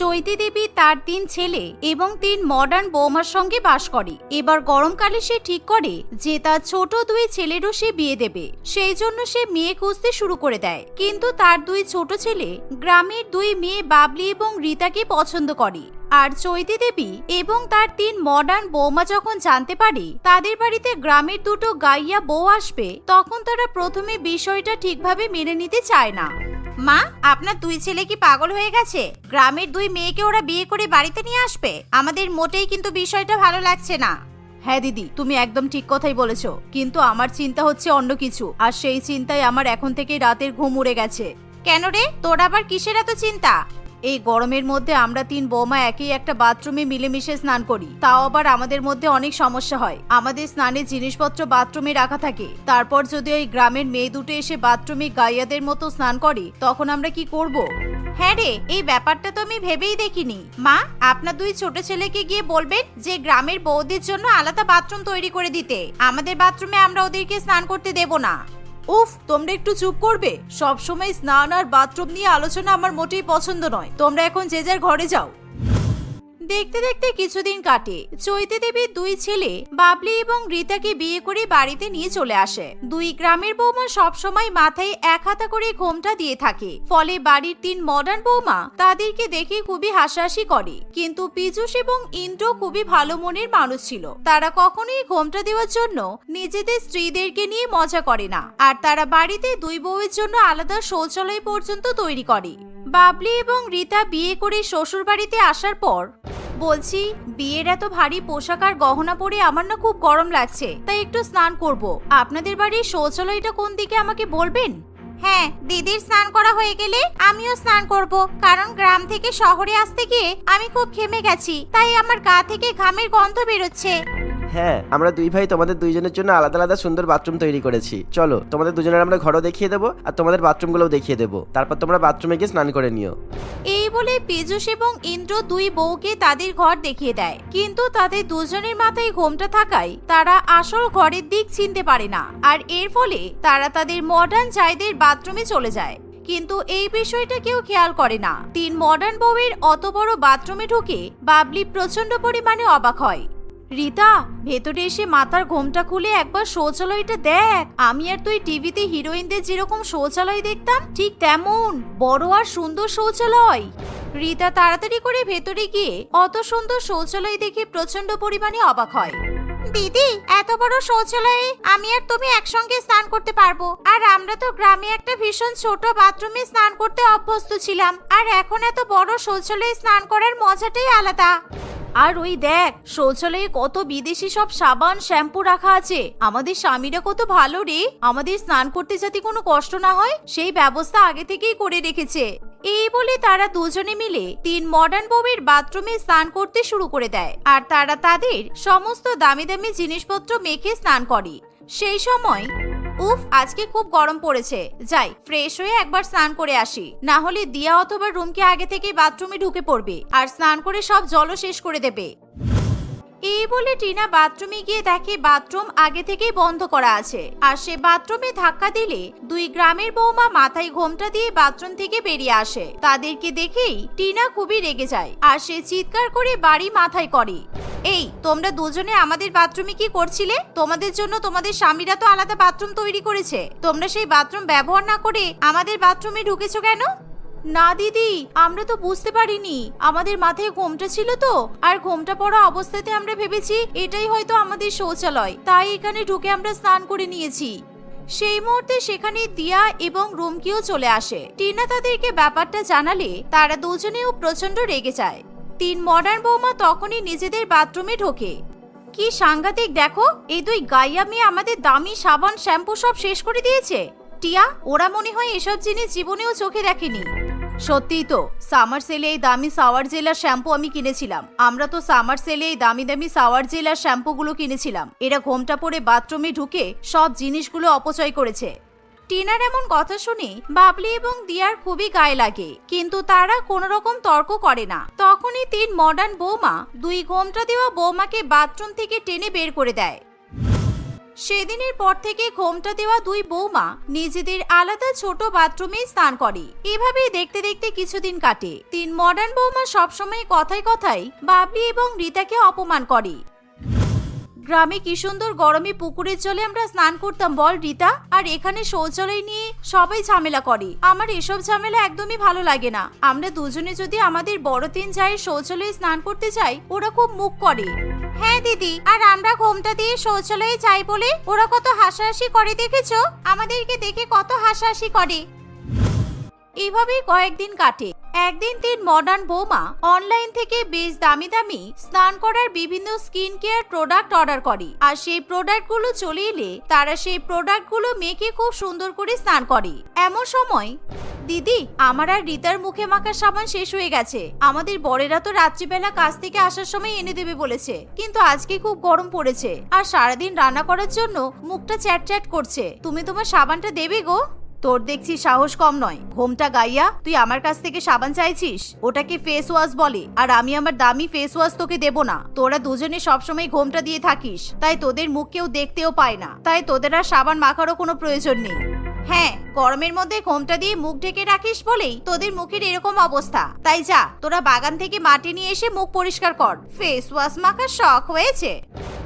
চৈতি দেবী তার তিন ছেলে এবং তিন মডার্ন বৌমার সঙ্গে বাস করে। এবার গরমকালে সে ঠিক করে যে তার ছোট দুই ছেলেরও সে বিয়ে দেবে। সেই জন্য সে মেয়ে খুঁজতে শুরু করে দেয়। কিন্তু তার দুই ছোট ছেলে গ্রামের দুই মেয়ে বাবলি এবং রীতাকে পছন্দ করে। আর চৈতি দেবী এবং তার তিন মডার্ন বৌমা যখন জানতে পারে তাদের বাড়িতে গ্রামের দুটো গাইয়া বউ আসবে, তখন তারা প্রথমে বিষয়টা ঠিকভাবে মেনে নিতে চায় না। মা, আপনার দুই ছেলে কি পাগল হয়ে গেছে? গ্রামের দুই মেয়েকে ওরা বিয়ে করে বাড়িতে নিয়ে আসবে? আমাদের মোটেই কিন্তু বিষয়টা ভালো লাগছে না। হ্যাঁ দিদি, তুমি একদম ঠিক কথাই বলেছ। কিন্তু আমার চিন্তা হচ্ছে অন্য কিছু, আর সেই চিন্তায় আমার এখন থেকে রাতের ঘুম উড়ে গেছে। কেন রে? তোর আবার কিসের এত চিন্তা? এই গরমের মধ্যে আমরা তিন বৌমা একই একটা বাথরুমে মিলেমিশে স্নান করি। তাও আবার আমাদের মধ্যে অনেক সমস্যা হয়। আমাদের স্নানের জিনিসপত্র বাথরুমে রাখা থাকে। তারপর যদি ওই গ্রামের মেয়ে দুটো এসে বাথরুমে গাইয়াদের মতো স্নান করে, তখন আমরা কি করব? হ্যাঁ রে, এই ব্যাপারটা তো আমি ভেবেই দেখিনি। মা, আপনার দুই ছোট ছেলেকে গিয়ে বলবেন যে গ্রামের বৌদের জন্য আলাদা বাথরুম তৈরি করে দিতে। আমাদের বাথরুমে আমরা ওদেরকে স্নান করতে দেব না। উফ, তোমরা একটু চুপ করবে। সবসময় স্নান আর বাথরুম নিয়ে আলোচনা আমার মোটেই পছন্দ নয়। তোমরা এখন যে যার ঘরে যাও। দেখতে দেখতে কিছুদিন কাটে। চৈতি দেবীর দুই ছেলে, বাবলি এবং রীতাকে বিয়ে করে বাড়িতে নিয়ে চলে আসে। দুই গ্রামের বৌমা সবসময় মাথায় এক হাতা করে ঘোমটা দিয়ে থাকে। ফলে বাড়ির তিন মডার্ন বৌমা তাদেরকে দেখে খুবই হাসাহাসি করে। কিন্তু পীযুষ এবং ইন্দ্র খুবই ভালো মনের মানুষ ছিল। তারা কখনোই ঘোমটা দেওয়ার জন্য নিজেদের স্ত্রীদেরকে নিয়ে মজা করে না। আর তারা বাড়িতে দুই বউয়ের জন্য আলাদা শৌচালয় পর্যন্ত তৈরি করে। বাবলি এবং রীতা বিয়ে করে শ্বশুর বাড়িতে আসার পর বলছি, বিয়ের এত ভারী পোশাক আর গহনা পরে আমার না খুব গরম লাগছে, তাই একটু স্নান করব। আপনাদের বাড়ির শৌচালয়টা কোন দিকে আমাকে বলবেন? হ্যাঁ দিদির স্নান করা হয়ে গেলে আমিও স্নান করব, কারণ গ্রাম থেকে শহরে আসতে গিয়ে আমি খুব ঘেমে গেছি, তাই আমার গা থেকে ঘামের গন্ধ বেরোচ্ছে। হ্যাঁ আমরা দুই ভাই তোমাদের দুইজনের জন্য আলাদা আলাদা সুন্দর বাথরুম তৈরি করেছি। চলো, তোমাদের দুজনের আমরা ঘরও দেখিয়ে দেবো আর তোমাদের বাথরুমগুলোও দেখিয়ে দেবো। তারপর তোমরা বাথরুমে গিয়ে স্নান করে নিও। এই বলে পীযুষ এবং ইন্দ্র দুই বউকে তাদের ঘর দেখিয়ে দেয়। কিন্তু তাদের দুজনের মাথায় ঘোমটা থাকায় তারা আসল ঘরের দিক চিনতে পারে না। আর এর ফলে তারা তাদের মডার্ন চাইদের বাথরুমে চলে যায়। কিন্তু এই বিষয়টা কেউ খেয়াল করে না। তিন মডার্ন বউয়ের অত বড় বাথরুমে ঢুকে বাবলি প্রচণ্ড পরিমাণে অবাক হয়। রিতা, ভেতরে এসে মাথার ঘোমটা খুলে একবার শৌচালয়টা দেখ। আমি আর তুই টিভিতে হিরোইনদের যেরকম শৌচালয় দেখতাম, ঠিক তেমন বড় আর সুন্দর শৌচালয়। রিতা তাড়াতাড়ি করে ভেতরে গিয়ে অত সুন্দর শৌচালয় দেখে প্রচণ্ড পরিমাণে অবাক হয়। দিদি, এত বড় শৌচালয়ে আমি আর তুমি একসঙ্গে স্নান করতে পারব। আর আমরা তো গ্রামে একটা ভীষণ ছোট বাথরুমে স্নান করতে অভ্যস্ত ছিলাম। আর এখন এত বড় শৌচালয়ে স্নান করার মজাটাই আলাদা। আর ওই দেখ, শৌচালয়ে কত বিদেশি সব সাবান, শ্যাম্পু রাখা আছে। আমাদের স্বামীরা কত ভালো রে। আমাদের স্নান করতে যাতে কোনো কষ্ট না হয়, সেই ব্যবস্থা আগে থেকেই করে রেখেছে। এই বলে তারা দুজনে মিলে তিন মডার্ন বউয়ের বাথরুমে স্নান করতে শুরু করে দেয়। আর তারা তাদের সমস্ত দামি দামি জিনিসপত্র মেখে স্নান করে। সেই সময় উফ, আজকে খুব গরম পড়েছে। যাই ফ্রেশ হয়ে একবার স্নান করে আসি। না হলে দিয়া অথবা রুমকে আগে থেকেই বাথরুমে ঢুকে পড়বে। আর স্নান করে সব জলও শেষ করে দেবে। এই বলে টিনা বাথরুমে গিয়ে দেখে বাথরুম আগে থেকেই বন্ধ করা আছে। আর সে বাথরুমে ধাক্কা দিলে দুই গ্রামের বৌমা মাথায় ঘোমটা দিয়ে বাথরুম থেকে বেরিয়ে আসে। তাদেরকে দেখেই টিনা খুবই রেগে যায় আর সে চিৎকার করে বাড়ি মাথায় করে। এই, তোমরা দুজনে আমাদের বাথরুমে কি করছিলে? তোমাদের জন্য তোমাদের স্বামীরা তো আলাদা বাথরুম তৈরি করেছে। তোমরা সেই বাথরুম ব্যবহার না করে আমাদের বাথরুমে ঢুকেছো কেন? না, দিদি, আমরা তো বুঝতে পারিনি। আমাদের মাথায় ঘোমটা ছিল তো, আর ঘোমটা পড়া অবস্থাতে আমরা ভেবেছি এটাই হয়তো আমাদের শৌচালয়। তাই এখানে ঢুকে আমরা স্নান করে নিয়েছি। সেই মুহূর্তে সেখানে দিয়া এবং রুমকিও চলে আসে। টিনা তাদেরকে ব্যাপারটা জানালে তারা দুজনেও প্রচণ্ড রেগে যায়। তিন মডার্ন বৌমা তখনই নিজেদের বাথরুমে ঢোকে। কি সাংঘাতিক দেখো, এই দুই গাইয়া মেয়ে আমাদের দামি সাবান, শ্যাম্পু সব শেষ করে দিয়েছে। টিয়া, ওরা মনে হয় এসব জিনিস জীবনেও চোখে দেখেনি। সত্যিই তো, সামার সেলে এই দামি সাওয়ার জেলার শ্যাম্পু আমি কিনেছিলাম। আমরা তো সামার সেলে এই দামি দামি সাওয়ার জেলার শ্যাম্পুগুলো কিনেছিলাম। এরা ঘোমটা পরে বাথরুমে ঢুকে সব জিনিসগুলো অপচয় করেছে। টিনার এমন কথা শুনে বাবলি এবং দিয়ার খুবই গায়ে লাগে, কিন্তু তারা কোনো রকম তর্ক করে না। তখনই তিন মডার্ন বৌমা দুই ঘোমটা দেওয়া বৌমাকে বাথরুম থেকে টেনে বের করে দেয়। সেদিনের পর থেকে ঘোমটা দেওয়া দুই বৌমা নিজেদের আলাদা ছোট বাথরুমে স্নান করে। এভাবেই দেখতে দেখতে কিছুদিন কাটে। তিন মডার্ন বৌমা সবসময় কথায় কথায় বাবলি এবং রীতাকে অপমান করে। গ্রামে কি সুন্দর গরমে পুকুরের জলে আমরা স্নান করতাম বল, রীতা? আর এখানে শৌচালয় নিয়ে সবাই ঝামেলা করে। আমার এসব ঝামেলা একদমই ভালো লাগে না। আমরা দুজনে যদি আমাদের বড় তিন যায় শৌচালয়ে স্নান করতে যাই, ওরা খুব মুখ করে। হ্যাঁ দিদি। আর আমরা ঘোমটা দিয়ে শৌচালয়ে যাই বলে ওরা কত হাসাহাসি করে, দেখেছ? আমাদেরকে দেখে কত হাসাহাসি করে। এভাবেই কয়েকদিন কাটে। একদিন তিন মডার্ন বৌমা অনলাইন থেকে বেশ দামি দামি স্নান করার বিভিন্ন স্কিন কেয়ার প্রোডাক্ট অর্ডার করে। আর সেই প্রোডাক্টগুলো চলে এলে তারা সেই প্রোডাক্টগুলো মেখে খুব সুন্দর করে স্নান করে। এমন সময়, দিদি, আমার আর রিতার মুখে মাখার সাবান শেষ হয়ে গেছে। আমাদের বরেরা তো রাত্রিবেলা কাজ থেকে আসার সময় এনে দেবে বলেছে। কিন্তু আজকে খুব গরম পড়েছে। আর সারাদিন রান্না করার জন্য মুখটা চ্যাট চ্যাট করছে। তুমি তোমার সাবানটা দেবে গো? তোর দেখছি সাহস কম নয়। ঘোমটা গাইয়া, তুই আমার কাছ থেকে সাবান চাইছিস? ওটাকে ফেস ওয়াশ বলে, আর আমি আমার দামি ফেস ওয়াশ তোকে দেব না। তোরা দুজনে সবসময় ঘোমটা দিয়ে থাকিস। তাই তোদের মুখ কেউ দেখতেও পায় না। তাই তোদের আর সাবান মাখারও কোনো প্রয়োজন নেই। হ্যাঁ গরমের মধ্যে ঘোমটা দিয়ে মুখ ঢেকে রাখিস বলেই তোদের মুখের এরকম অবস্থা। তাই যা, তোরা বাগান থেকে মাটি নিয়ে এসে মুখ পরিষ্কার কর। ফেস ওয়াশ মাখার শখ হয়েছে।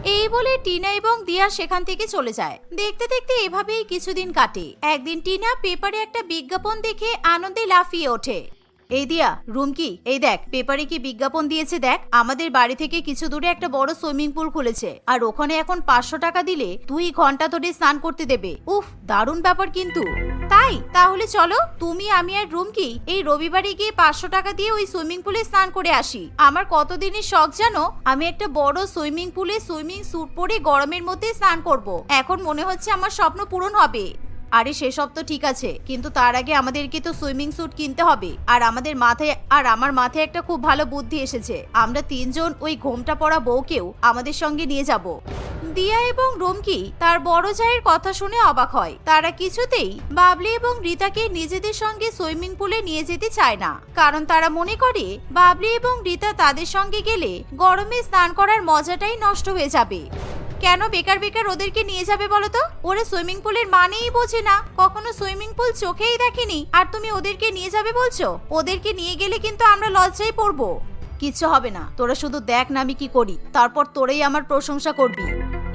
এই বলে টিনা এবং দিয়া সেখান থেকে চলে যায়। দেখতে দেখতে এভাবেই কিছুদিন কাটে। একদিন টিনা পেপারে একটা বিজ্ঞাপন দেখে আনন্দে লাফিয়ে ওঠে। এই দিয়া রুম কি এই দেখ, পেপারে কি বিজ্ঞাপন দিয়েছে দেখ, আমাদের বাড়ি থেকে কিছু দূরে একটা বড় সুইমিং পুল খুলেছে, আর ওখানে এখন পাঁচশো টাকা দিলে দুই ঘণ্টা ধরে স্নান করতে দেবে। উফ, দারুণ ব্যাপার কিন্তু। তাই, তাহলে চলো, তুমি, আমি আর রুম কি এই রবিবারে গিয়ে পাঁচশো টাকা দিয়ে ওই সুইমিং পুলে স্নান করে আসি। আমার কতদিনের শখ জানো? আমি একটা বড় সুইমিং পুলে সুইমিং স্যুট পরে গরমের মধ্যে স্নান করব। এখন মনে হচ্ছে আমার স্বপ্ন পূরণ হবে। আরে সেসব তো ঠিক আছে, কিন্তু তার আগে আমাদেরকে তো সুইমিং স্যুট কিনতে হবে। আর আমাদের মাথায়, আর আমার মাথায় একটা খুব ভালো বুদ্ধি এসেছে। আমরা তিনজন ওই ঘোমটা পড়া বউকেও আমাদের সঙ্গে নিয়ে যাব। দিয়া এবং রুমকি তার বড় জায়ের কথা শুনে অবাক হয়। তারা কিছুতেই বাবলি এবং রীতাকে নিজেদের সঙ্গে সুইমিং পুলে নিয়ে যেতে চায় না। কারণ তারা মনে করে, বাবলি এবং রীতা তাদের সঙ্গে গেলে গরমে স্নান করার মজাটাই নষ্ট হয়ে যাবে। কেন বেকার বেকার ওদেরকে নিয়ে যাবে বলো তো ওরা সুইমিং পুলের মানেই বোঝে না। কখনো সুইমিং পুল চোখেই দেখেনি। আর তুমি ওদেরকে নিয়ে যাবে বলছো? ওদেরকে নিয়ে গেলে কিন্তু আমরা লজ্জায় পড়ব। কিচ্ছু হবে না। তোরা শুধু দেখ না আমি কি করি। তারপর তোরেই আমার প্রশংসা করবি।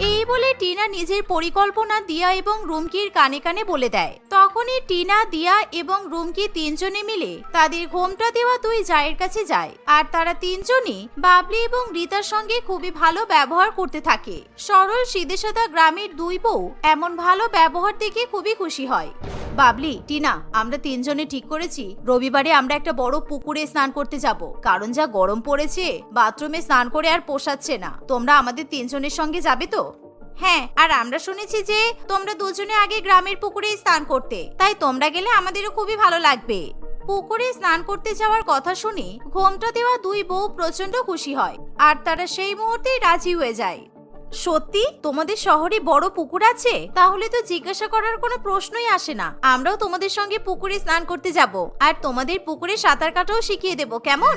এই বলে টিনা নিজের পরিকল্পনা দিয়া এবং রুমকির কানে কানে বলে দেয়। তখনই টিনা, দিয়া এবং রুমকি তিনজনে মিলে তাদের ঘোমটা দেওয়া দুই জায়ের কাছে যায়। আর তারা তিনজনই বাবলি এবং রীতার সঙ্গে খুবই ভালো ব্যবহার করতে থাকে। সরল সিদেসাদা গ্রামের দুই বউ এমন ভালো ব্যবহার দেখে খুবই খুশি হয়। বাবলি, টিনা, আমরা তিনজনে ঠিক করেছি। রবিবারে আমরা একটা বড় পুকুরে স্নান করতে যাব। কারণ যা গরম পড়েছে, বাথরুমে স্নান করে আর পোষাচ্ছে না। তোমরা আমাদের তিনজনের সঙ্গে যাবে তো? হ্যাঁ আর আমরা শুনেছি যে তোমরা দুজনে আগে গ্রামের পুকুরে স্নান করতে। তাই তোমরা গেলে আমাদেরও খুবই ভালো লাগবে। পুকুরে স্নান করতে যাওয়ার কথা শুনে ঘোমটা দেওয়া দুই বউ প্রচণ্ড খুশি হয়, আর তারা সেই মুহূর্তেই রাজি হয়ে যায়। সত্যি? তোমাদের শহরে বড় পুকুর আছে? তাহলে তো জিজ্ঞাসা করার কোনো প্রশ্নই আসে না। আমরাও তোমাদের সঙ্গে পুকুরে স্নান করতে যাব, আর তোমাদের পুকুরে সাঁতার কাটাও শিখিয়ে দেব, কেমন?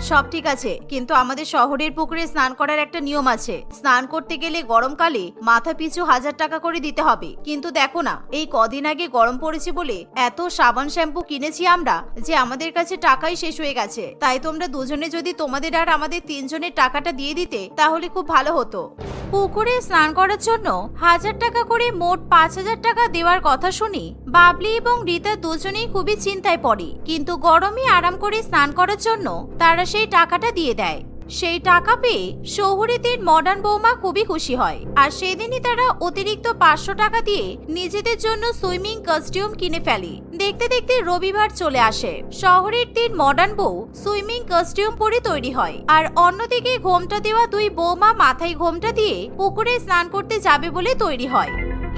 সব ঠিক আছে, কিন্তু আমাদের শহরের পুকুরে স্নান করার একটা নিয়ম আছে। স্নান করতে গেলে গরমকালে মাথা পিছু হাজার টাকা করে দিতে হবে। কিন্তু দেখো না, এই কদিন আগে গরম পড়েছে বলে এত সাবান শ্যাম্পু কিনেছি আমরা যে আমাদের কাছে টাকাই শেষ হয়ে গেছে। তাই তোমরা দুজনে যদি তোমাদের আর আমাদের তিনজনের টাকাটা দিয়ে দিতে, তাহলে খুব ভালো হতো। পুকুরে স্নান করার জন্য হাজার টাকা করে মোট পাঁচ হাজার টাকা দেওয়ার কথা শুনি বাবলি এবং রীতা দুজনেই খুবই চিন্তায় পড়ে। কিন্তু গরমে আরাম করে স্নান করার জন্য তারা সেই টাকাটা দিয়ে দেয়। সেই টাকা পেয়ে শহুরেদের মডার্ন বৌমা খুবই খুশি হয়। আর সেদিনই তারা অতিরিক্ত পাঁচশো টাকা দিয়ে নিজেদের জন্য সুইমিং কস্টিউম কিনে ফেলে। দেখতে দেখতে রবিবার চলে আসে। শহরের তিন মডার্ন বউ সুইমিং কস্টিউম পরে তৈরি হয়। আর অন্যদিকে ঘোমটা দেওয়া দুই বৌমা মাথায় ঘোমটা দিয়ে পুকুরে স্নান করতে যাবে বলে তৈরি হয়।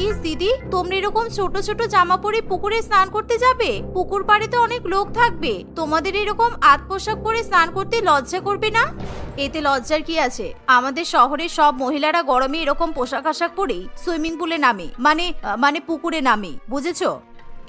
ইস, দিদি, তোমরা এরকম ছোট ছোট জামা পরে পুকুরে স্নান করতে যাবে? পুকুর পাড়ে তো অনেক লোক থাকবে। তোমাদের এরকম আত পোশাক পরে স্নান করতে লজ্জা করবে না? এতে লজ্জার কি আছে? আমাদের শহরের সব মহিলারা গরমে এরকম পোশাক আশাক পরেই সুইমিং পুলে নামে। মানে মানে পুকুরে নামে। বুঝেছ?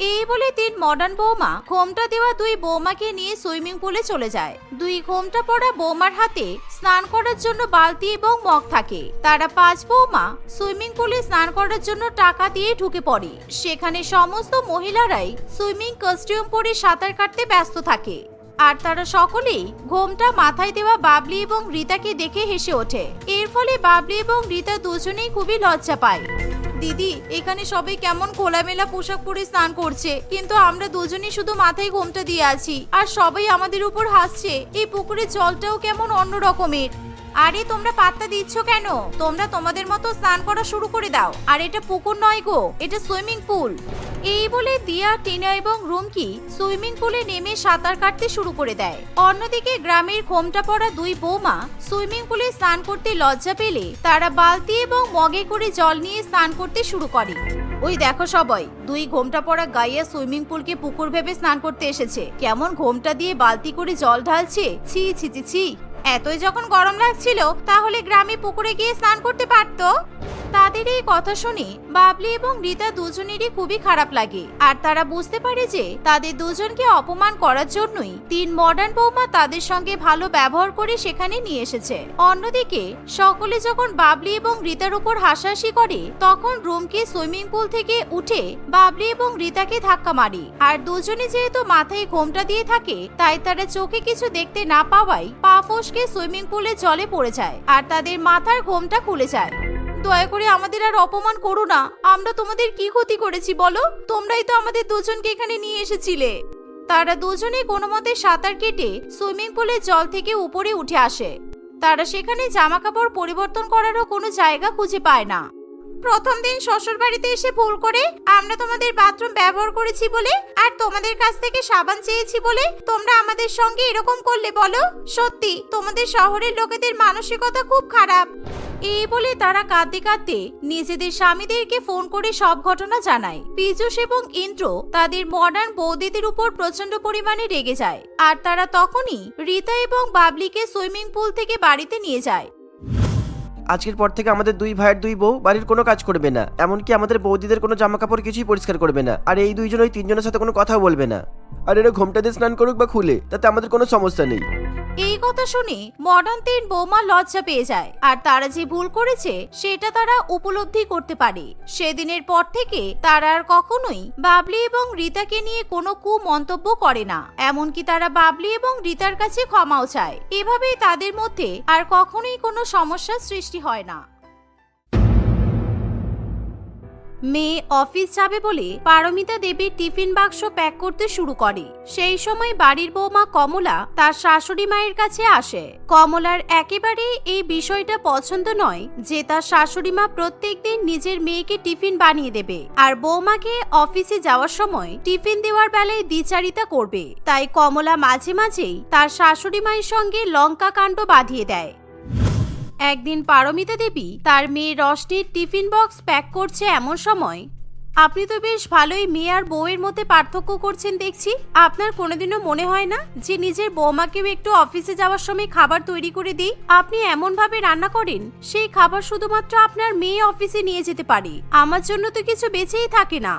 এই বলে তিন মডার্ন বৌমা ঘোমটা দেওয়া দুই বৌমাকে নিয়ে সুইমিং পুলে চলে যায়। দুই ঘোমটা পড়া বৌমার হাতে স্নান করার জন্য বালতি এবং মগ থাকে। তারা পাঁচ বৌমা সুইমিং পুলে স্নান করার জন্য টাকা দিয়ে ঢুকে পড়ে। সেখানে সমস্ত মহিলারাই সুইমিং কস্টিউম পরে সাঁতার কাটতে ব্যস্ত থাকে। আর তারা সকলেই ঘোমটা মাথায় দেওয়া বাবলি এবং রিতাকে দেখে হেসে ওঠে। এর ফলে বাবলি এবং রীতা দুজনেই খুবই লজ্জা পায়। দিদি, এখানে সবাই কেমন খোলামেলা পোশাক পরে স্নান করছে, কিন্তু আমরা দুজনেই শুধু মাথায় ঘোমটা দিয়ে আছি, আর সবাই আমাদের উপর হাসছে। এই পুকুরের জলটাও কেমন অন্য রকমের আরে, তোমরা পাত্তা দিচ্ছ কেন? তোমরা তোমাদের মতো স্নান করা শুরু করে দাও। আর এটা পুকুর নয় গো, এটা সুইমিং পুল। এই বলে দিয়া, টিনা এবং রুমকি সুইমিং পুলে নেমে সাঁতার কাটতে শুরু করে দেয়। অন্যদিকে গ্রামের ঘোমটা পড়া দুই বৌমা সুইমিং পুলে স্নান করতে লজ্জা পেলে তারা বালতি এবং মগে করে জল নিয়ে স্নান করতে শুরু করে। ওই দেখো সবাই, দুই ঘোমটা পড়া গাইয়া সুইমিং পুলকে পুকুর ভেবে স্নান করতে এসেছে। কেমন ঘোমটা দিয়ে বালতি করে জল ঢালছে? ছি ছি ছি ছি। এতই যখন গরম লাগছিল তাহলে গ্রামে পুকুরে গিয়ে স্নান করতে পারতো? তাদের এই কথা শুনে বাবলি এবং রিতা দুজনেরই খুবই খারাপ লাগে। আর তারা বুঝতে পারে যে তাদের দুজনকে অপমান করার জন্যই তিন মডার্ন বৌমা তাদের সঙ্গে ভালো ব্যবহার করে সেখানে নিয়ে এসেছে। অন্যদিকে সকলে যখন বাবলি এবং রিতার উপর হাসাহাসি করে, তখন রুমকে সুইমিং পুল থেকে উঠে বাবলি এবং রিতাকে ধাক্কা মারে। আর দুজনে যেহেতু মাথায় ঘোমটা দিয়ে থাকে, তাই তারা চোখে কিছু দেখতে না পাওয়ায় পা ফসকে সুইমিং পুলে জলে পড়ে যায়, আর তাদের মাথার ঘোমটা খুলে যায়। দয়া করে আমাদের আর অপমান করো না। আমরা তোমাদের কি ক্ষতি করেছি বলো? তোমরাই তো আমাদের দুজনকে এখানে নিয়ে এসেছিলে। তারা দুজনে কোনো মতে সাঁতার কেটে সুইমিং পুলের জল থেকে উপরে উঠে আসে। তারা সেখানে জামা কাপড় পরিবর্তন করারও কোনো জায়গা খুঁজে পায় না। প্রথম দিন শ্বশুর বাড়িতে এসে ভুল করে আমরা তোমাদের বাথরুম ব্যবহার করেছি বলে আর তোমাদের কাছ থেকে সাবান চেয়েছি বলে তোমরা আমাদের সঙ্গে এরকম করলে বলো? সত্যি, তোমাদের শহরের লোকেদের মানসিকতা খুব খারাপ। এই বলে তারা কাঁদতে কাঁদতে নিজেদের স্বামীদেরকে ফোন করে সব ঘটনা জানায়। পীযুষ এবং ইন্দ্র তাদের মডার্ন বৌদিদের উপর প্রচণ্ড পরিমাণে রেগে যায়। আর তারা তখনই রীতা এবং বাবলিকে সুইমিং পুল থেকে বাড়িতে নিয়ে যায়। আজকের পর থেকে আমাদের দুই ভাইয়ের দুই বউ বাড়ির কোনো কাজ করবে না। এমনকি আমাদের বৌদিদের কোনো জামা কাপড় কিছুই পরিষ্কার করবে না। আর এই দুইজন ওই তিনজনের সাথে কোনো কথাও বলবে না। আর এরা ঘোমটা দিয়ে স্নান করুক বা খুলে, তাতে আমাদের কোনো সমস্যা নেই। এই কথা শুনে মডার্ন তিন বৌমা লজ্জা পেয়ে যায়। আর তারা যে ভুল করেছে, সেটা তারা উপলব্ধি করতে পারে। সেদিনের পর থেকে তারা আর কখনোই বাবলি এবং রিতাকে নিয়ে কোনো কু মন্তব্য করে না। এমনকি তারা বাবলি এবং রিতার কাছে ক্ষমাও চায়। এভাবেই তাদের মধ্যে আর কখনোই কোনো সমস্যার সৃষ্টি হয় না। মেয়ে অফিস যাবে বলে পারমিতা দেবীর টিফিন বাক্স প্যাক করতে শুরু করে। সেই সময় বাড়ির বৌমা কমলা তার শাশুড়ি মায়ের কাছে আসে। কমলার একেবারে এই বিষয়টা পছন্দ নয় যে তার শাশুড়ি মা প্রত্যেকদিন নিজের মেয়েকে টিফিন বানিয়ে দেবে আর বৌমাকে অফিসে যাওয়ার সময় টিফিন দেওয়ার বেলায় দ্বিচারিতা করবে। তাই কমলা মাঝে মাঝেই তার শাশুড়ি মায়ের সঙ্গে লঙ্কা কাণ্ড বাঁধিয়ে দেয়। একদিন পারমিতা দেবী তার মেয়ে রশনির টিফিন বক্স প্যাক করছে এমন সময়। আপনি তো বেশ ভালোই মেয়ে আর বউয়ের মধ্যে পার্থক্য করছেন দেখছি। আপনার কোনোদিনও মনে হয় না যে নিজের বৌমাকেও একটু অফিসে যাওয়ার সময় খাবার তৈরি করে দিই? আপনি এমন ভাবে রান্না করেন, সেই খাবার শুধুমাত্র আপনার মেয়ে অফিসে নিয়ে যেতে পারে। আমার জন্য তো কিছু বেঁচেই থাকে না।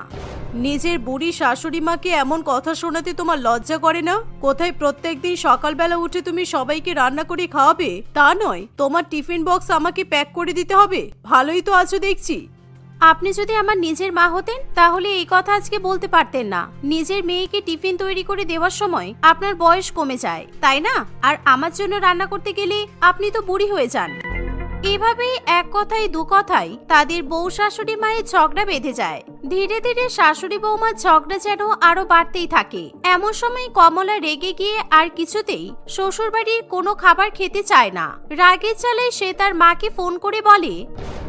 নিজের বুড়ি শাশুড়ি মাকে এমন কথা শোনাতে তোমার লজ্জা করে না? কোথায় প্রত্যেক দিন সকালবেলা উঠে তুমি সবাইকে রান্না করে খাওয়াবে? তা নয়, তোমার টিফিন বক্স আমাকে প্যাক করে দিতে হবে। ভালোই তো আছো দেখছি। আপনি যদি আমার নিজের মা হতেন, তাহলে এই কথা আজকে বলতে পারতেন না। নিজের মেয়েকে টিফিন তৈরি করে দেওয়ার সময় আপনার বয়স কমে যায়, তাই না? আর আমার জন্য রান্না করতে গেলে আপনি তো বুড়ি হয়ে যান। এভাবেই এক কথায় দু কথায় তাদের বউ শাশুড়ি মায়ের ঝগড়া বেঁধে যায়। ধীরে ধীরে শাশুড়ি বৌমার ঝগড়া যেন আরও বাড়তেই থাকে। এমন সময় কমলা রেগে গিয়ে আর কিছুতেই শ্বশুরবাড়ির কোনো খাবার খেতে চায় না। রাগের চালে সে তার মাকে ফোন করে বলে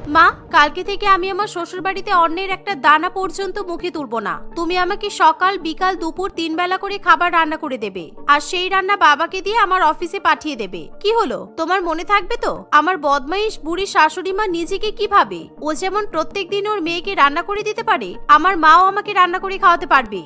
মা, কালকে থেকে আমি আমার শ্বশুরবাড়িতে অন্যের একটা দানা পর্যন্ত মুখে তুলব না। তুমি আমাকে সকাল, বিকাল, দুপুর তিন বেলা করে খাবার রান্না করে দেবে। আর সেই রান্না বাবাকে দিয়ে আমার অফিসে পাঠিয়ে দেবে। কি হলো? তোমার মনে থাকবে তো? আমার বদমাইশ, বুড়ি শাশুড়ি মা নিজেকে কি ভাবে ও যেমন প্রত্যেক দিন ওর মেয়েকে রান্না করে দিতে পারে, আমার মাও আমাকে রান্না করে খাওয়াতে পারবে।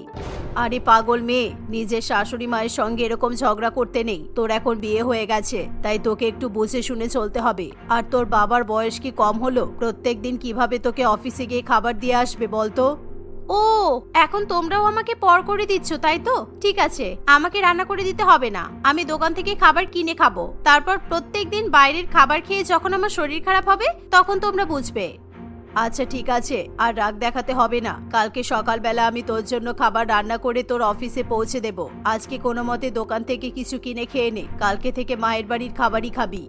আরে পাগল মেয়ে, নিজের শাশুড়ি মায়ের সঙ্গে এরকম ঝগড়া করতে নেই। তোর এখন বিয়ে হয়ে গেছে, তাই তোকে একটু বুঝে শুনে চলতে হবে। আর তোর বাবার বয়স কি কম হলো? প্রত্যেক দিন কীভাবে তোকে অফিসে গিয়ে খাবার দিয়ে আসবে বলতো? ও, এখন তোমরাও আমাকে পর করে দিচ্ছ, তাই তো? ঠিক আছে, আমাকে রান্না করে দিতে হবে না। আমি দোকান থেকে খাবার কিনে খাব। তারপর প্রত্যেক দিন বাইরের খাবার খেয়ে যখন আমার শরীর খারাপ হবে, তখন তোমরা বুঝবে। আচ্ছা ঠিক আছে। আর রাগ দেখাতে হবে না। কালকে সকালবেলা আমি তোর জন্য খাবার রান্না করে তোর অফিসে পৌঁছে দেব। আজকে কোনো মতে দোকান থেকে কিছু কিনে খেয়ে নে। কালকে থেকে মায়ের বাড়ির খাবারই খাবি।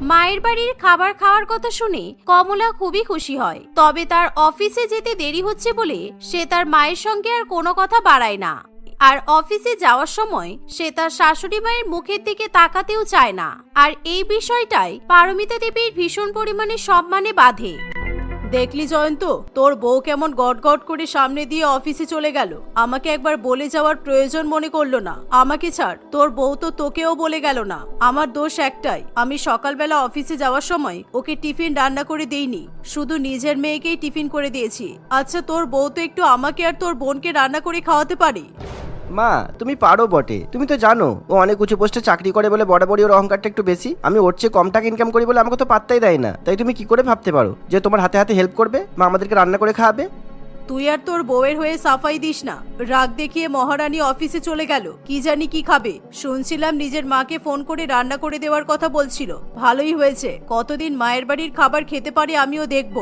মায়ের বাড়ির খাবার খাওয়ার কথা শুনে কমলা খুবই খুশি হয়। তবে তার অফিসে যেতে দেরি হচ্ছে বলে সে তার মায়ের সঙ্গে আর কোনো কথা বাড়ায় না। আর অফিসে যাওয়ার সময় সে তার শাশুড়ি মায়ের মুখের দিকে তাকাতেও চায় না। আর এই বিষয়টাই পারমিতা দেবীর ভীষণ পরিমাণে সম্মানে বাধে। দেখলি জয়ন্ত? তোর বউ কেমন গট গট করে সামনে দিয়ে অফিসে চলে গেল। আমাকে একবার বলে যাওয়ার প্রয়োজন মনে করল না। আমাকে ছাড়, তোর বউ তো তোকেও বলে গেল না। আমার দোষ একটাই, আমি সকালবেলা অফিসে যাওয়ার সময় ওকে টিফিন রান্না করে দেইনি। শুধু নিজের মেয়েকেই টিফিন করে দিয়েছি। আচ্ছা তোর বউ তো একটু আমাকে আর তোর বোনকে রান্না করে খাওয়াতে পারি? মা, তুমি পারো বটে। তুমি তো জানো, ও অনেক উঁচু পোস্টে চাকরি করে বলে বরাবরই ওর অহংকারটা একটু বেশি। আমি ওর চেয়ে কম টাকা ইনকাম করি বলে আমাকে তো পাত্তাই দেয় না। তাই তুমি কি করে ভাবতে পারো যে তোমার হাতে হাতে হেল্প করবে? মা আমাদেরকে রান্না করে খাওয়াবে? তুই আর তোর বউয়ের হয়ে সাফাই দিস না। রাগ দেখিয়ে মহারানী অফিসে চলে গেল। কি জানি কি খাবে। শুনছিলাম নিজের মাকে ফোন করে রান্না করে দেওয়ার কথা বলছিল। ভালোই হয়েছে। কতদিন মায়ের বাড়ির খাবার খেতে পারে আমিও দেখব।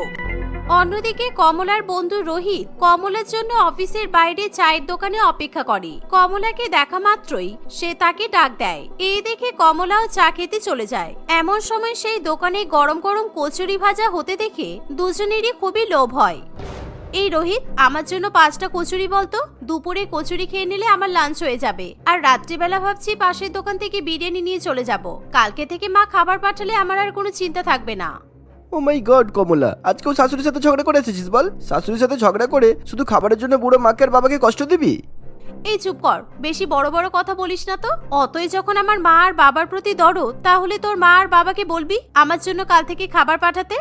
অন্যদিকে কমলার বন্ধু রোহিত কমলার জন্য অফিসের বাইরে চায়ের দোকানে অপেক্ষা করে। কমলাকে দেখা মাত্রই সে তাকে ডাক দেয়। এই দেখে কমলাও চা খেতে চলে যায়। এমন সময় সেই দোকানে গরম গরম কচুরি ভাজা হতে দেখে দুজনেরই খুবই লোভ হয়। এই রোহিত, আমার জন্য পাঁচটা কচুরি বলতো। দুপুরে কচুরি খেয়ে নিলে আমার লাঞ্চ হয়ে যাবে। আর রাত্রিবেলা ভাবছি পাশের দোকান থেকে বিরিয়ানি নিয়ে চলে যাব। কালকে থেকে মা খাবার পাঠালে আমার আর কোনো চিন্তা থাকবে না। ও মাই গড কমলা, আজকেও শাশুড়ির সাথে ঝগড়া করে এসেছিস বল? শাশুড়ির সাথে ঝগড়া করে শুধু খাবারের জন্য বুড়ো মাকে আর বাবাকে কষ্ট দিবি? এই চুপ কর, বেশি বড় বড় কথা বলিস না তো। অতই যখন আমার মা আর বাবার প্রতি দরদ, তাহলে তোর মা আর বাবাকে বলবি আমার জন্য কাল থেকে খাবার পাঠাতে?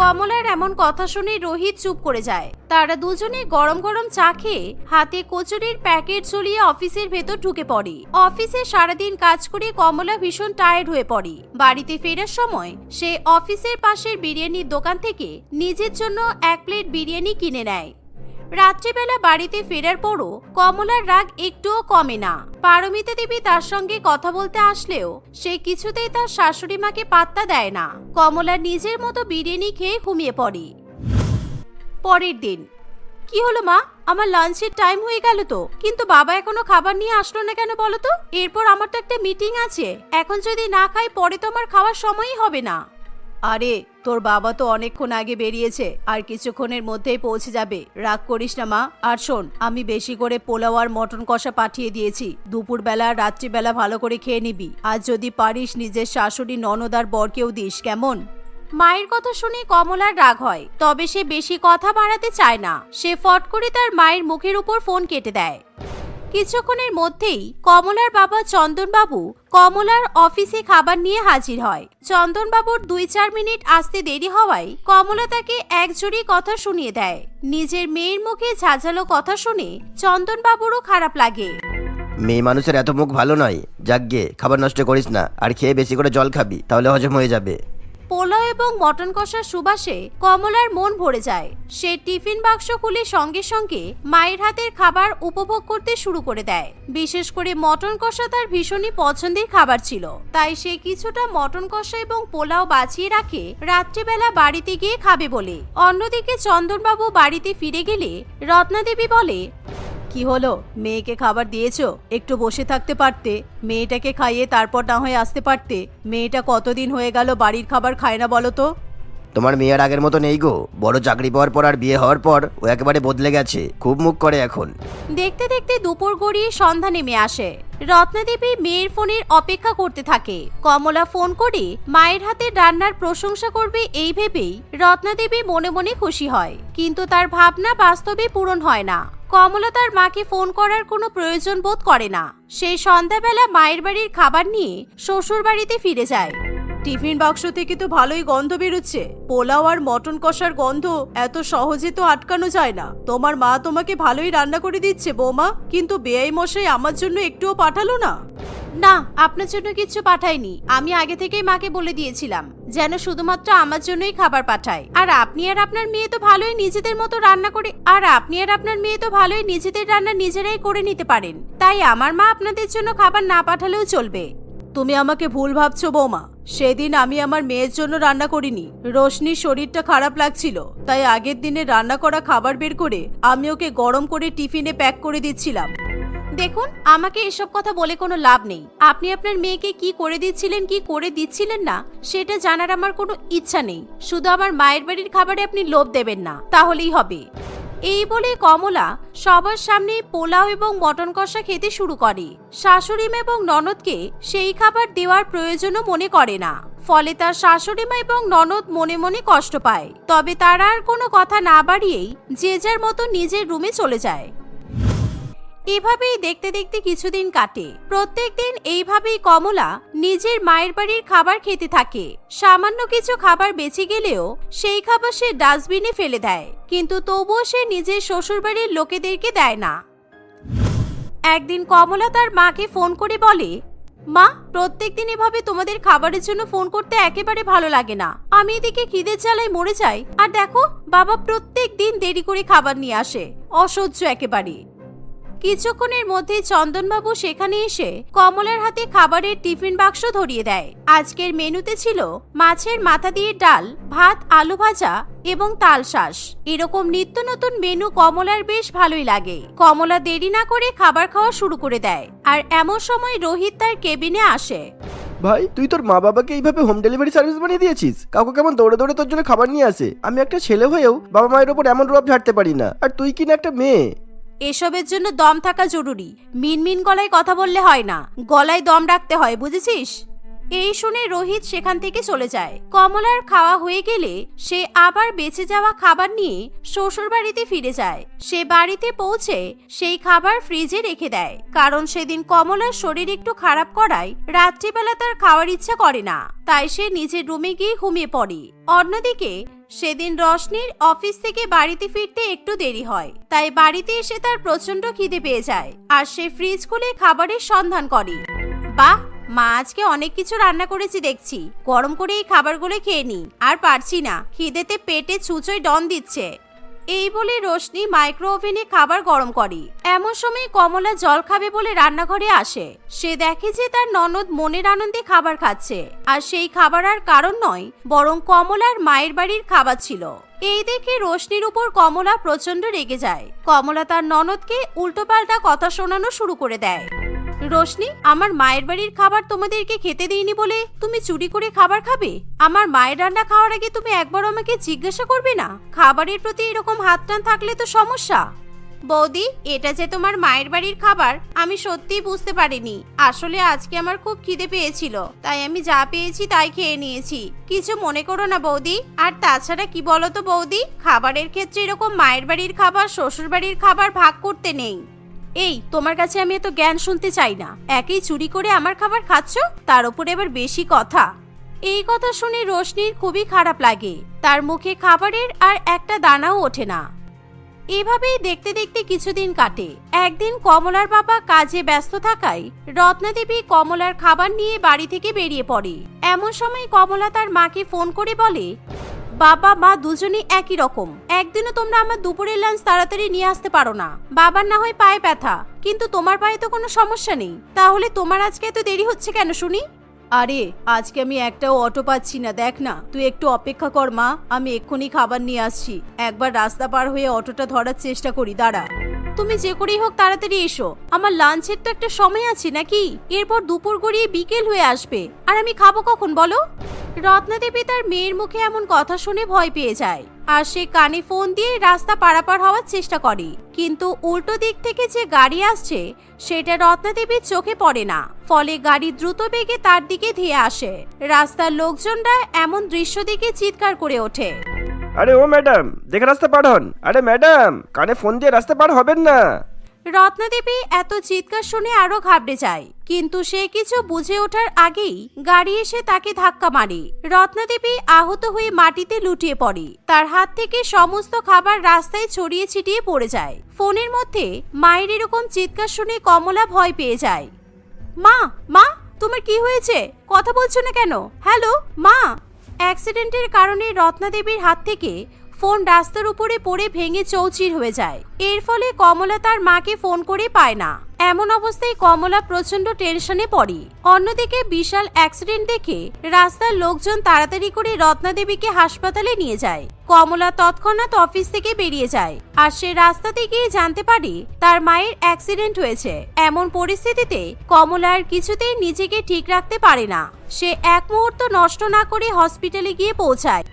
কমলার এমন কথা শুনে রোহিত চুপ করে যায়। তারা দুজনে গরম গরম চা খেয়ে হাতে কচুরির প্যাকেট ঝুলিয়ে অফিসের ভেতর ঢুকে পড়ে। অফিসে সারাদিন কাজ করে কমলা ভীষণ টায়ার্ড হয়ে পড়ে। বাড়িতে ফেরার সময় সে অফিসের পাশের বিরিয়ানির দোকান থেকে নিজের জন্য এক প্লেট বিরিয়ানি কিনে নেয়। রাত্রিবেলা বাড়িতে ফেরার পরও কমলার রাগ একটুও কমে না। পারমিতা দেবী তার সঙ্গে কথা বলতে আসলেও সে কিছুতেই তার শাশুড়ি মাকে পাত্তা দেয় না। কমলা নিজের মতো বিরিয়ানি খেয়ে ঘুমিয়ে পড়ে। পরের দিন, কি হলো মা? আমার লাঞ্চের টাইম হয়ে গেল তো। কিন্তু বাবা এখনও খাবার নিয়ে আসলো না কেন বলো তো? এরপর আমার তো একটা মিটিং আছে। এখন যদি না খাই, পরে তো আমার খাওয়ার সময়ই হবে না। আরে, তোর বাবা তো অনেকক্ষণ আগে বেরিয়েছে, আর কিছুক্ষণের মধ্যেই পৌঁছে যাবে। রাগ করিস না, মা। আর শোন, আমি বেশি করে পোলাও আর মটন কষা পাঠিয়ে দিয়েছি। দুপুরবেলা, রাত্রিবেলা ভালো করে খেয়ে নিবি। আর যদি পারিস, নিজের শাশুড়ি, ননদ আর বরকেও দিস, কেমন? মায়ের কথা শুনে কমলার রাগ হয়, তবে সে বেশি কথা বাড়াতে চায় না। সে ফট করে তার মায়ের মুখের উপর ফোন কেটে দেয়। কিছুক্ষণের মধ্যেই কমলার বাবা চন্দনবাবু কমলার অফিসে খাবার নিয়ে হাজির হয়। চন্দনবাবুর দুই চার মিনিট আসতে দেরি হওয়ায় কমলা তাকে এক জুড়ি কথা শুনিয়ে দেয়। নিজের মেয়ের মুখে ঝাঁঝালো কথা শুনে চন্দনবাবুরও খারাপ লাগে। মেয়ে মানুষের এত মুখ ভালো নয়। যাক গে, খাবার নষ্ট করিস না। আর খেয়ে বেশি করে জল খাবি, তাহলে হজম হয়ে যাবে। পোলাও এবং মটন কষার সুবাসে কমলার মন ভরে যায়। সে টিফিন বাক্স খুলে সঙ্গে সঙ্গে মায়ের হাতের খাবার উপভোগ করতে শুরু করে দেয়। বিশেষ করে মটন কষা তার ভীষণই পছন্দের খাবার ছিল। তাই সে কিছুটা মটন কষা এবং পোলাও বাঁচিয়ে রাখে রাত্রিবেলা বাড়িতে গিয়ে খাবে বলে। অন্যদিকে চন্দনবাবু বাড়িতে ফিরে গেলে রত্নাদেবী বলে কি হলো? মেয়েকে খাবার দিয়েছ? একটু বসে থাকতে পারতে। মেয়েটাকে খাইয়ে তারপর না হয়ে আসতে পারতে। মেয়েটা কতদিন হয়ে গেল বাড়ির খাবার খায় না বলো তো? তোমার মেয়ের আগের মতো নেই গো। বড় চাকরি পাওয়ার পর আর বিয়ে হওয়ার পর ও একেবারে বদলে গেছে। খুব মুখ করে এখন। দেখতে দেখতে দুপুর গড়িয়ে সন্ধ্যা নেমে আসে। রত্নাদেবী মেয়ের ফোনের অপেক্ষা করতে থাকে। কমলা ফোন করে মায়ের হাতে রান্নার প্রশংসা করবে এই ভেবেই রত্নাদেবী মনে মনে খুশি হয়। কিন্তু তার ভাবনা বাস্তবে পূরণ হয় না। কমলা তার মাকে ফোন করার কোনো প্রয়োজন বোধ করে না। সেই সন্ধ্যাবেলা মায়ের বাড়ির খাবার নিয়ে শ্বশুর বাড়িতে ফিরে যায়। টিফিন বাক্স থেকে তো ভালোই গন্ধ বেরোচ্ছে। পোলাও আর মটন কষার গন্ধ এত সহজে তো আটকানো যায় না। তোমার মা তোমাকে ভালোই রান্না করে দিচ্ছে বৌমা। কিন্তু বেআই মশাই আমার জন্য একটুও পাঠালো না। না আপনার জন্য কিছু পাঠাইনি। আমি আগে থেকেই মাকে বলে দিয়েছিলাম যেন শুধুমাত্র আমার জন্যই খাবার পাঠায়। আর আপনি আর আপনার মেয়ে তো ভালোই নিজেদের মতো রান্না করে আর আপনি আর আপনার মেয়ে তো ভালোই নিজেদের রান্না নিজেরাই করে নিতে পারেন। তাই আমার মা আপনাদের জন্য খাবার না পাঠালেও চলবে। তুমি আমাকে ভুল ভাবছ বৌমা। সেদিন আমি আমার মেয়ের জন্য রান্না করিনি। রোশনির শরীরটা খারাপ লাগছিল, তাই আগের দিনে রান্না করা খাবার বের করে আমি ওকে গরম করে টিফিনে প্যাক করে দিচ্ছিলাম। দেখুন, আমাকে এসব কথা বলে কোনো লাভ নেই। আপনি আপনার মেয়েকে কি করে দিচ্ছিলেন, কি করে দিচ্ছিলেন না, সেটা জানার আমার কোনো ইচ্ছা নেই। শুধু আমার মায়ের বাড়ির খাবারে আপনি লোভ দেবেন না, তাহলেই হবে। এই বলে কমলা সবার সামনে পোলাও এবং মটন কষা খেতে শুরু করে। শাশুড়িমা এবং ননদকে সেই খাবার দেওয়ার প্রয়োজনও মনে করে না। ফলে তার শাশুড়িমা এবং ননদ মনে মনে কষ্ট পায়। তবে তারা আর কোনো কথা না বাড়িয়েই যে যার মতো নিজের রুমে চলে যায়। এভাবেই দেখতে দেখতে কিছুদিন কাটে। প্রত্যেক দিন এইভাবেই কমলা নিজের মায়ের বাড়ির খাবার খেতে থাকে। সামান্য কিছু খাবার বেঁচে গেলেও সেই খাবার সে ডাস্টবিনে ফেলে দেয়। কিন্তু তবুও সে নিজের শ্বশুরবাড়ির লোকেদেরকে দেয় না। একদিন কমলা তার মাকে ফোন করে বলে, মা, প্রত্যেক দিন এভাবে তোমাদের খাবারের জন্য ফোন করতে একেবারে ভালো লাগে না। আমি এদিকে খিদের জ্বালায় মরে যাই। আর দেখো, বাবা প্রত্যেক দিন দেরি করে খাবার নিয়ে আসে। অসহ্য একেবারে। কিছুক্ষণের মধ্যে চন্দনবাবু সেখানে এসে কমলার হাতে খাবারের টিফিন বাক্স ধরিয়ে দেয়। আজকের মেনুতে ছিল মাছের মাথা দিয়ে ডাল, ভাত, আলু ভাজা এবং তাল শাঁস। এরকম নিত্য নতুন মেনু কমলার বেশ ভালোই লাগে। কমলা দেরি না করে খাবার খাওয়া শুরু করে দেয় আর এমন সময় রোহিত তার কেবিনে আসে। ভাই, তুই তোর মা বাবাকে এইভাবে হোম ডেলিভারি সার্ভিস বানিয়ে দিয়েছিস? কাউকে কেমন দৌড়ে দৌড়ে তোর জন্য খাবার নিয়ে আসে? আমি একটা ছেলে হয়েও বাবা মায়ের ওপর এমন রোব ঝাড়তে পারি না। আর তুই কিনা একটা মেয়ে? এসবের জন্য দম থাকা জরুরি। মিনমিন গলায় কথা বললে হয় না। গলায় দম রাখতে হয়, বুঝেছিস? এই শুনে রোহিত সেখান থেকে চলে যায়। কমলার খাওয়া হয়ে গেলে সে আবার বেঁচে যাওয়া খাবার নিয়ে শ্বশুর বাড়িতে ফিরে যায়। সে বাড়িতে পৌঁছে সেই খাবার ফ্রিজে রেখে দেয়। কারণ সেদিন কমলার শরীর একটু খারাপ করায় রাত্রিবেলা তার খাওয়ার ইচ্ছা করে না। তাই সে নিজের রুমে গিয়ে ঘুমিয়ে পড়ে। অন্যদিকে সেদিন রশনির অফিস থেকে বাড়িতে ফিরতে একটু দেরি হয়, তাই বাড়িতে এসে তার প্রচণ্ড খিদে পেয়ে যায় আর সে ফ্রিজ খুলে খাবারের সন্ধান করে। বাহ, মা আজকে অনেক কিছু রান্না করেছি দেখছি। গরম করে এই খাবারগুলো খেয়ে নি। আর পারছি না। খিদেতে পেটে ছুঁচোয় ডন দিচ্ছে। এই বলে রোশনি মাইক্রো ওভেনে খাবার গরম করে। এমন সময় কমলা জল খাবে বলে রান্নাঘরে আসে। সে দেখে যে তার ননদ মনের আনন্দে খাবার খাচ্ছে। আর সেই খাবার আর কারণ নয়, বরং কমলার মায়ের বাড়ির খাবার ছিল। এই দেখে রোশনির উপর কমলা প্রচণ্ড রেগে যায়। কমলা তার ননদকে উল্টোপাল্টা কথা শোনানো শুরু করে দেয়। রোশনি, আমার মায়ের বাড়ির খাবার তোমাদেরকে খেতে দিইনি বলে তুমি চুরি করে খাবার খাবে? আমার মায়ের রান্না খাওয়ার আগে তুমি একবার আমাকে জিজ্ঞাসা করবে না? খাবারের প্রতি এরকম হাত টান থাকলে তো সমস্যা। বৌদি, এটা যে তোমার মায়ের বাড়ির খাবার, আমি সত্যিই বুঝতে পারিনি। আসলে আজকে আমার খুব খিদে পেয়েছিল, তাই আমি যা পেয়েছি তাই খেয়ে নিয়েছি। কিছু মনে করো না বৌদি। আর তাছাড়া কি বলো তো বৌদি? খাবারের ক্ষেত্রে এরকম মায়ের বাড়ির খাবার শ্বশুর বাড়ির খাবার ভাগ করতে নেই। এই, তোমার কাছে আমি এত জ্ঞান শুনতে চাই না। একেই চুরি করে আমার খাবার খাচ্ছ? তার উপরে এবার বেশি কথা। এই কথা শুনে রোশনির খুবই খারাপ লাগে। তার মুখে খাবারের আর একটা দানাও ওঠে না। এভাবেই দেখতে দেখতে কিছুদিন কাটে। একদিন কমলার বাবা কাজে ব্যস্ত থাকায় রত্নাদেবী কমলার খাবার নিয়ে বাড়ি থেকে বেরিয়ে পড়ে। এমন সময় কমলা তার মাকে ফোন করে বলে বাবা মা দুজনেই একই রকম। একদিনও তোমরা আমার দুপুরের লাঞ্চ তাড়াতাড়ি নিয়ে আসতে পারো না। বাবার না হয় পায়ে ব্যথা। কিন্তু তোমার পায়ে তো কোনো সমস্যা নেই। তাহলে তোমার আজকে এত দেরি হচ্ছে কেন শুনি? আরে আজকে আমি একটাও অটো পাচ্ছি না। দেখ না তুই একটু অপেক্ষা কর মা। আমি এক্ষুনি খাবার নিয়ে আসছি। একবার রাস্তা পার হয়ে অটোটা ধরার চেষ্টা করি দাঁড়া। তুমি যে করেই হোক তাড়াতাড়ি এসো। আমার লাঞ্চের তো একটা সময় আছে নাকি? এরপর দুপুর গড়িয়ে বিকেল হয়ে আসবে। আর আমি খাব কখন বলো? রত্নাদেবী তার মেয়ের মুখে এমন কথা শুনে ভয় পেয়ে যায়। আর সে কানে ফোন দিয়ে রাস্তা পারাপার হওয়ার চেষ্টা করে। কিন্তু উল্টো দিক থেকে যে গাড়ি আসছে, সেটা রত্নাদেবীর চোখে পড়ে না। ফলে গাড়ি দ্রুত বেগে তার দিকে ধেয়ে আসে। রাস্তার লোকজনরা এমন দৃশ্য দেখে চিৎকার করে ওঠে। আরে ও ম্যাডাম, দেখে রাস্তা পার হন। আরে ম্যাডাম, কানে ফোন দিয়ে রাস্তা পার হবেন না। রত্নাদেবী এত চিৎকার শুনে আরও ঘাবড়ে যায়। কিন্তু সে কিছু বুঝে ওঠার আগেই গাড়ি এসে তাকে ধাক্কা মারে। রত্নাদেবী আহত হয়ে মাটিতে লুটিয়ে পড়ে। তার হাত থেকে সমস্ত খাবার রাস্তায় ছড়িয়ে ছিটিয়ে পড়ে যায়। ফোনের মধ্যে মায়ের এরকম চিৎকার শুনে কমলা ভয় পেয়ে যায়। মা মা, তোমার কি হয়েছে? কথা বলছো না কেন? হ্যালো, মা! অ্যাক্সিডেন্টের কারণে রত্না দেবীর হাত থেকে ফোন রাস্তার উপরে পড়ে ভেঙে চৌচির হয়ে যায়। এর ফলে কমলা তার মাকে ফোন করে পায় না। এমন অবস্থায় কমলা প্রচণ্ড টেনশনে পড়ে। অন্যদিকে বিশাল অ্যাক্সিডেন্ট দেখে রাস্তার লোকজন তাড়াতাড়ি করে রত্না দেবীকে হাসপাতালে নিয়ে যায়। কমলা তৎক্ষণাৎ অফিস থেকে বেরিয়ে যায় আর সে রাস্তাতে গিয়ে জানতে পারে তার মায়ের অ্যাক্সিডেন্ট হয়েছে। এমন পরিস্থিতিতে কমলা আর কিছুতেই নিজেকে ঠিক রাখতে পারে না। সে এক মুহূর্ত নষ্ট না করে হসপিটালে গিয়ে পৌঁছায়।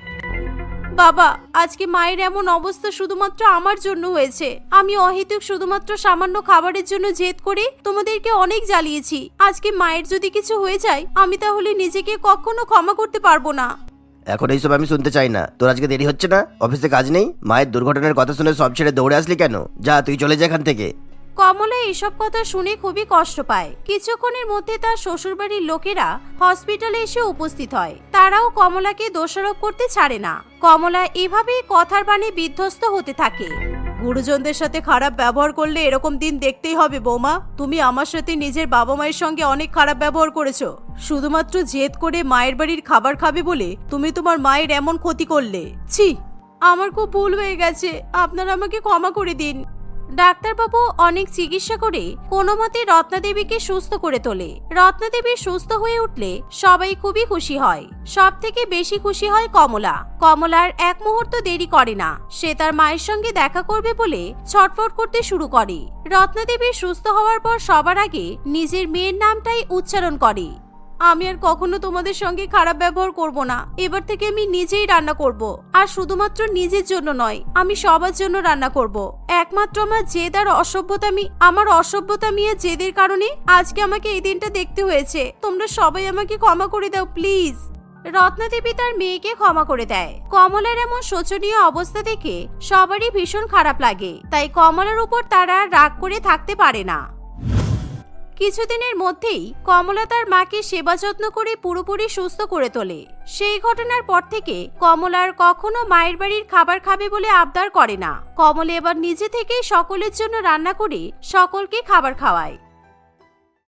বাবা, আজকে মায়ের এমন অবস্থা শুধুমাত্র আমার জন্য হয়েছে। আমি অহেতুক শুধুমাত্র সামান্য খাবারের জন্য জেদ করে তোমাদেরকে অনেক জ্বালিয়েছি। আজকে মায়ের যদি কিছু হয়ে যায়, আমি তাহলে নিজেকে কখনো ক্ষমা করতে পারব না। এখন এইসব আমি শুনতে চাই না। তোর আজকে দেরি হচ্ছে না? অফিসে কাজ নেই? মায়ের দুর্ঘটনার কথা শুনে সব ছেড়ে দৌড়ে আসলি কেন? যা, তুই চলে যা এখান থেকে। কমলা এসব কথা শুনে খুবই কষ্ট পায়। কিছুক্ষণের মধ্যে তার শ্বশুরবাড়ির লোকেরা হসপিটালে এসে উপস্থিত হয়। তারাও কমলাকে দোষারোপ করতে ছাড়ে না। কমলা এভাবেই কথার বাণে বিধ্বস্ত হতে থাকে। গুরুজনদের সাথে খারাপ ব্যবহার করলে এরকম দিন দেখতেই হবে বৌমা। তুমি আমার সাথে নিজের বাবা মায়ের সঙ্গে অনেক খারাপ ব্যবহার করেছ। শুধুমাত্র জেদ করে মায়ের বাড়ির খাবার খাবে বলে তুমি তোমার মায়ের এমন ক্ষতি করলে। ছি, আমার খুব ভুল হয়ে গেছে। আপনারা আমাকে ক্ষমা করে দিন। ডাক্তারবাবু অনেক চিকিৎসা করে কোনো মতে রত্নাদেবীকে সুস্থ করে তোলে। রত্নাদেবী সুস্থ হয়ে উঠলে সবাই খুবই খুশি হয়। সব থেকে বেশি খুশি হয় কমলা। কমলার এক মুহূর্ত দেরি করে না। সে তার মায়ের সঙ্গে দেখা করবে বলে ছটফট করতে শুরু করে। রত্নাদেবী সুস্থ হওয়ার পর সবার আগে নিজের মেয়ের নামটাই উচ্চারণ করে। আমি আর কখনো তোমাদের সঙ্গে খারাপ ব্যবহার করব না। এবার থেকে আমি নিজেই রান্না করব। আর শুধুমাত্র নিজের জন্য নয়, আমি সবার জন্য রান্না করব। একমাত্র আমার জেদ আর অসভ্যতামি আমার অসভ্যতামি আর জেদের কারণে আজকে আমাকে এই দিনটা দেখতে হয়েছে। তোমরা সবাই আমাকে ক্ষমা করে দাও, প্লিজ। রত্নাদেবী তার মেয়েকে ক্ষমা করে দেয়। কমলার এমন শোচনীয় অবস্থা দেখে সবারই ভীষণ খারাপ লাগে। তাই কমলার উপর তারা রাগ করে থাকতে পারে না। কিছুদিনের মধ্যেই কমলা তার মাকে সেবা যত্ন করে পুরোপুরি সুস্থ করে তোলে। সেই ঘটনার পর থেকে কমলার কখনো মায়ের বাড়ির খাবার খাবে বলে আবদার করে না। কমলা এবার নিজে থেকেই সকলের জন্য রান্না করে সকলকে খাবার খাওয়ায়।